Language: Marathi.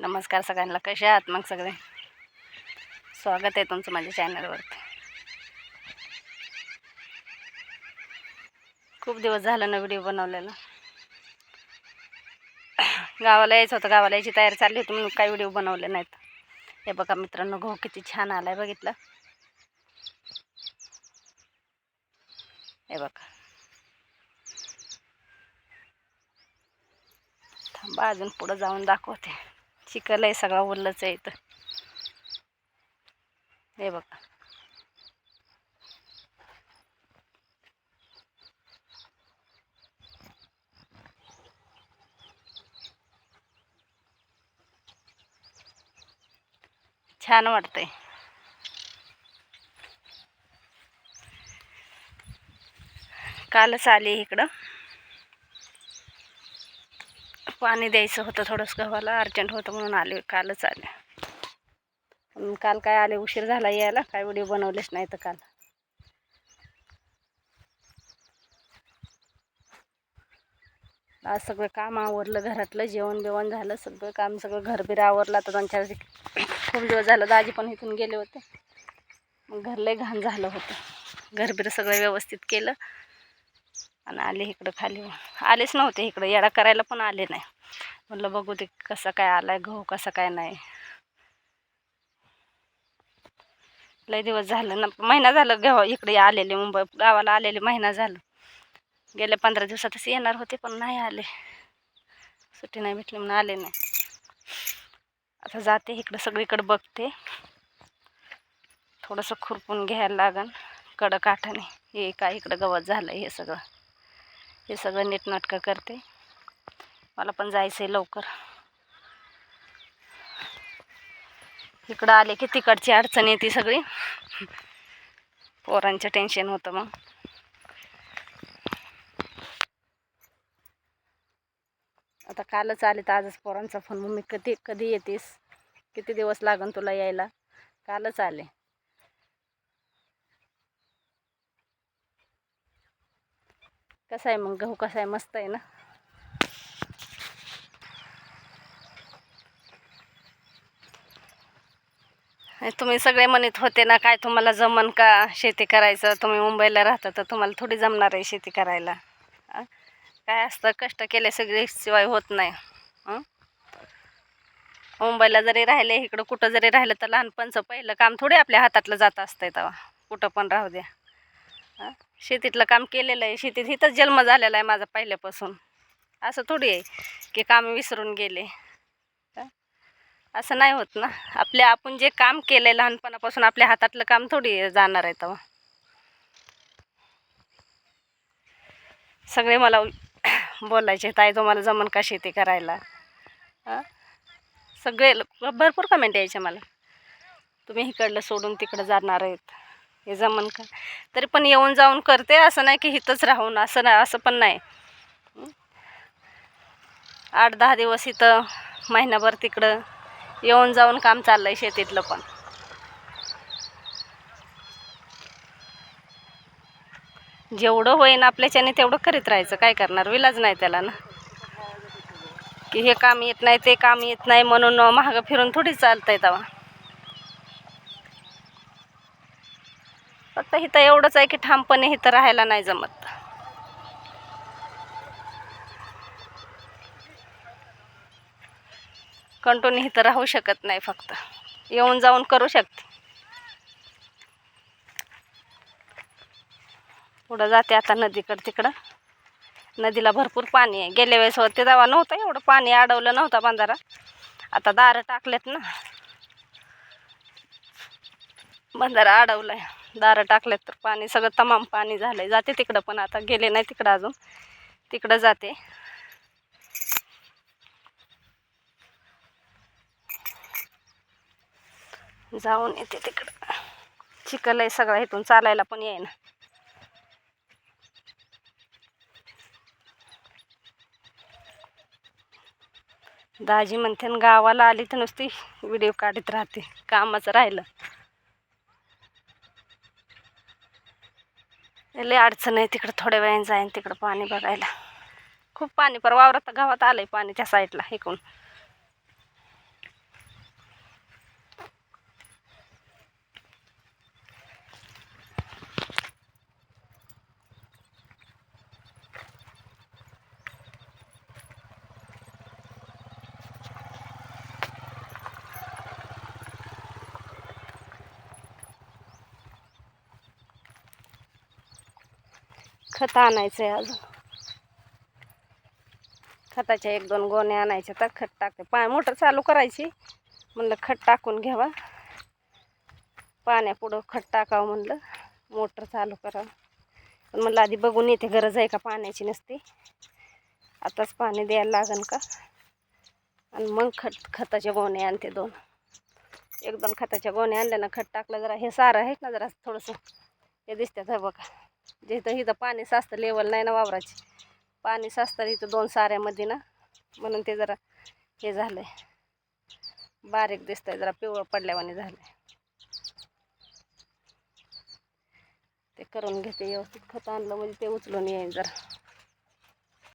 नमस्कार सगळ्यांना. कसे आहात मग सगळे? स्वागत आहे तुमचं माझ्या चॅनलवरती खूप दिवस झालं ना व्हिडिओ बनवलेला. गावाला यायचं होतं. गावाला यायची तयारी चालली होती म्हणून काही व्हिडिओ बनवले नाहीत. हे बघा मित्रांनो गहू किती छान आलाय बघितलं. हे बघा. थांबा अजून पुढं जाऊन दाखवते. चिखल आहे सगळा उरलंच आहे इथं. हे बघा. छान वाटतंय. कालच आली इकडं. पाणी द्यायचं होतं थोडंसं गव्हाला अर्जंट होतं म्हणून आले कालच आले. पण काल काय आले उशीर झाला यायला काय व्हिडिओ बनवलेच नाही तर काल. आज सगळं काम आवरलं घरातलं जेवण बिवण झालं सगळं काम सगळं घरबीर आवरलं. आता त्यांच्या खूप दिवस झालं दाजी पण इथून गेले होते. मग घर घाण झालं होतं. घरबीर सगळं व्यवस्थित केलं. आणि आले इकडं खाली. आलेच नव्हते इकडं. येडा करायला पण आले नाही. म्हणलं बघू ते कसं काय आलाय गहू कसं काय नाही. लय दिवस झालं ना महिना झालं गव्हा इकडे आलेले मुंबई गावाला आलेले महिना झालं. गेल्या पंधरा दिवसातच येणार होते पण नाही आले. सुट्टी नाही भेटली म्हणून आले नाही. आता जाते इकडं सगळीकडे बघते. थोडंसं खुरपून घ्यायला लागन. कडक आठाने हे काय इकडं गवत झालं हे सगळं. हे सगळं नीटनाटकं करते. मला पण जायचं आहे लवकर. इकडं आले की तिकडची अडचण येते सगळी. पोरांचं टेन्शन होतं मग. आता कालच आले तर आजच पोरांचा फोन मम्मी कधी कधी येतेस? किती दिवस लागन तुला यायला? कालच आले. कसा आहे मग? गहू कसा आहे? मस्त आहे ना? तुम्ही सगळे म्हणत होते ना काय तुम्हाला जमन का शेती करायचं? तुम्ही मुंबईला राहता तर तुम्हाला थोडी जमणार आहे शेती करायला. काय असतं कष्ट केले सगळे शिवाय होत नाही. मुंबईला जरी राहिले इकडं कुठं जरी राहिलं तर लहानपणचं पहिलं काम थोडे आपल्या हातातलं जात असतंय तेव्हा. कुठं पण राहू द्या. शेतीतलं काम केलेलं आहे. शेतीत इथंच जन्म झालेला आहे माझा पहिल्यापासून. असं थोडी आहे की काम विसरून गेले. असं नाही होत ना. आपल्या आपण जे काम केलं आहे लहानपणापासून आपल्या हातातलं काम थोडी जाणार आहे तेव्हा. सगळे मला बोलायचे ताई तुम्हाला जमन का शेती करायला? सगळे भरपूर कमेंट यायचे मला. तुम्ही इकडलं सोडून तिकडं जाणार आहेत. हे जमन का? तरी पण येऊन जाऊन करते असं नाही की इथंच राहून असं नाही असं पण नाही. आठ दहा दिवस इथं महिनाभर तिकडं येऊन जाऊन काम चाललं आहे शेतीतलं पण. जेवढं होईन आपल्याच्याने तेवढं करीत राहायचं काय करणार? विलाज नाही त्याला ना. की हे काम येत नाही ते काम येत नाही म्हणून महाग फिरून थोडी चालतंय तेव्हा फक्त इथं एवढंच आहे की ठामपणे इथं राहायला नाही जमत. कंटिन्यू इथं राहू शकत नाही फक्त. येऊन जाऊन करू शकते. पुढं जाते आता नदीकडं तिकडं. नदीला भरपूर पाणी आहे. गेल्या वेळेस होते तेव्हा नव्हतं एवढं पाणी अडवलं नव्हतं बांधारा आता दारं टाकलेत ना. बंधारा आहे दारं टाकल्यात तर पाणी सगळं तमाम पाणी झालंय. जाते तिकडं पण आता. गेले नाही तिकडं अजून. तिकडं जाते. जाऊन येते तिकडं. चिखल आहे सगळं इथून. चालायला पण येईना. दाजी म्हणते गावाला आली तर नुसती व्हिडिओ काढत राहते. कामाचं राहिलं. लय अडचण आहे. तिकडं थोड्या वेळाने जाईन तिकडं पाणी बघायला. खूप पाणी पर वावरात गावात आलंय पाणी त्या साईडला इकडून. खत आणायचं आहे अजून. खताच्या एक दोन गोणे आणायच्या तर खत टाकते. पा मोटर चालू करायची. म्हणलं खत टाकून घ्यावा. पाण्यापुढं खत टाकावं म्हणलं. मोटर चालू करावं. पण म्हणलं आधी बघून येते गरज आहे का पाण्याची नसते. आताच पाणी द्यायला लागन का? आणि मग खत खताचे गोणे आणते दोन. एक दोन खताच्या गोणे आणल्या ना खत टाकलं जरा हे सारं आहे ना जरा थोडंसं. हे दिसतात बघा. जिथं इथं पाणी साचतं लेवल नाही ना वावराची. पाणी साचतं इथं दोन साऱ्यामध्ये ना. म्हणून ते जरा हे झालं आहे बारीक दिसतंय जरा पिवळं पडल्यावाने झालं आहे ते करून घेते व्यवस्थित खत आणलं म्हणजे ते उचलून येईन जरा.